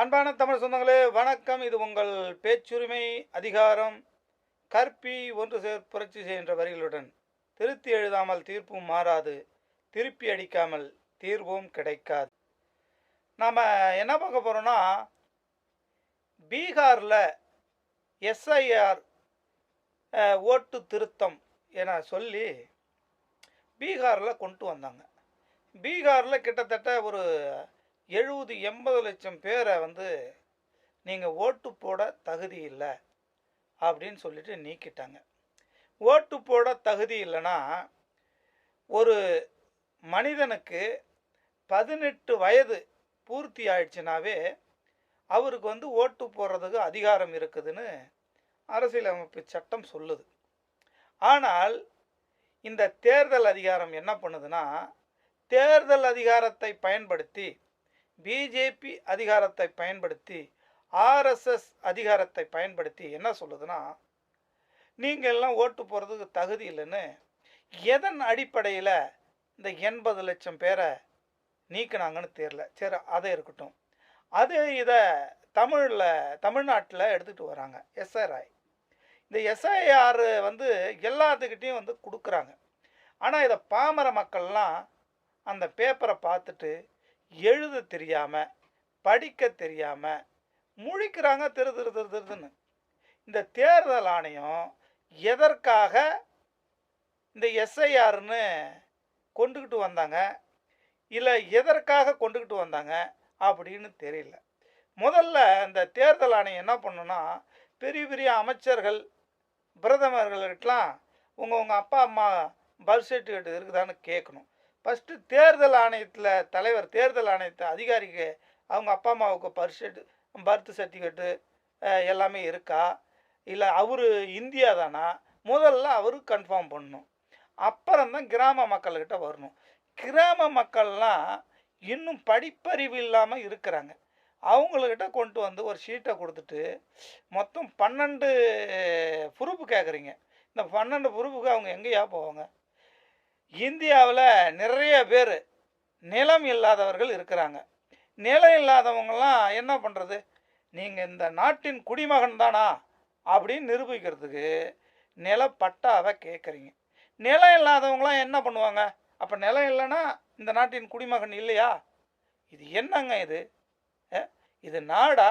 அன்பான தமிழ் சொந்தங்களே வணக்கம். இது உங்கள் பேச்சுரிமை அதிகாரம் கற்பி ஒன்று சேர் புரட்சி செய்கின்ற வரிகளுடன். திருத்தி எழுதாமல் தீர்ப்பும் மாறாது திருப்பி அடிக்காமல் தீர்வும் கிடைக்காது. நாம் என்ன பார்க்க போகிறோன்னா பீகாரில் எஸ்ஐஆர் ஓட்டு திருத்தம் என சொல்லி பீகாரில் கொண்டு வந்தாங்க. பீகாரில் கிட்டத்தட்ட ஒரு எழுபது எண்பது லட்சம் பேரை வந்து நீங்கள் ஓட்டு போட தகுதி இல்லை அப்படின்னு சொல்லிட்டு நீக்கிட்டாங்க. ஓட்டு போட தகுதி இல்லைன்னா ஒரு மனிதனுக்கு பதினெட்டு வயது பூர்த்தி ஆயிடுச்சுனாவே அவருக்கு வந்து ஓட்டு போடுறதுக்கு அதிகாரம் இருக்குதுன்னு அரசியலமைப்பு சட்டம் சொல்லுது. ஆனால் இந்த தேர்தல் அதிகாரம் என்ன பண்ணுதுன்னா தேர்தல் அதிகாரத்தை பயன்படுத்தி பிஜேபி அதிகாரத்தை பயன்படுத்தி ஆர்எஸ்எஸ் அதிகாரத்தை பயன்படுத்தி என்ன சொல்லுதுன்னா நீங்கள் எல்லாம் ஓட்டு போகிறதுக்கு தகுதி இல்லைன்னு எதன் அடிப்படையில் இந்த எண்பது லட்சம் பேரை நீக்கினாங்கன்னு தெரில சரி அதை இருக்கட்டும். அது இதை தமிழில் தமிழ்நாட்டில் எடுத்துகிட்டு வராங்க. எஸ்ஆர்ஐ இந்த எஸ்ஐஆர் வந்து எல்லாத்துக்கிட்டேயும் வந்து கொடுக்குறாங்க. ஆனால் இதை பாமர மக்கள்லாம் அந்த பேப்பரை பார்த்துட்டு எழுத தெரியாமல் படிக்க தெரியாமல் முழிக்கிறாங்க திரு திரு திரு திருதுன்னு இந்த தேர்தல் ஆணையம் எதற்காக இந்த எஸ்ஐஆர்னு கொண்டுக்கிட்டு வந்தாங்க? இல்லை எதற்காக கொண்டுக்கிட்டு வந்தாங்க? அப்படின்னு தெரியல. முதல்ல இந்த தேர்தல் ஆணையம் என்ன பண்ணுன்னா பெரிய பெரிய அமைச்சர்கள் பிரதமர்கள்கிட்டலாம் உங்கள் உங்கள் அப்பா அம்மா பர்த் சர்டிஃபிகேட் இருக்குதான்னு கேட்கணும். ஃபஸ்ட்டு தேர்தல் ஆணையத்தில் தலைவர் தேர்தல் ஆணையத்தை அதிகாரிக்கு அவங்க அப்பா அம்மாவுக்கு பர்த் பர்த் சர்டிஃபிகேட்டு எல்லாமே இருக்கா? இல்லை அவர் இந்தியா தானா? முதல்ல அவரு கன்ஃபார்ம் பண்ணணும். அப்புறம்தான் கிராம மக்கள்கிட்ட வரணும். கிராம மக்கள்லாம் இன்னும் படிப்பறிவு இல்லாமல் இருக்கிறாங்க. அவங்கக்கிட்ட கொண்டு வந்து ஒரு ஷீட்டை கொடுத்துட்டு மொத்தம் பன்னெண்டு ப்ரூஃப் கேட்குறீங்க இந்த பன்னெண்டு ப்ரூஃபுக்கு அவங்க எங்கேயா போவாங்க? இந்தியாவில் நிறைய பேர் நிலம் இல்லாதவர்கள் இருக்கிறாங்க. நிலம் இல்லாதவங்கெல்லாம் என்ன பண்ணுறது நீங்கள் இந்த நாட்டின் குடிமகன் தானா? அப்படின்னு நிரூபிக்கிறதுக்கு நிலப்பட்டாவை கேட்குறீங்க நிலம் இல்லாதவங்களாம் என்ன பண்ணுவாங்க? அப்போ நிலம் இல்லைன்னா இந்த நாட்டின் குடிமகன் இல்லையா? இது என்னங்க இது? இது நாடா?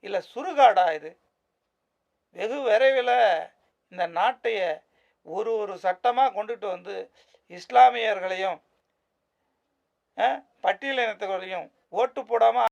இல்லை சுருகாடா இது? வெகு விரைவில் இந்த நாட்டைய ஒரு ஒரு சட்டமாக கொண்டுட்டு வந்து இஸ்லாமியர்களையும் அஹ், பட்டியலினத்தவர்களையும் ஓட்டு போடாமல்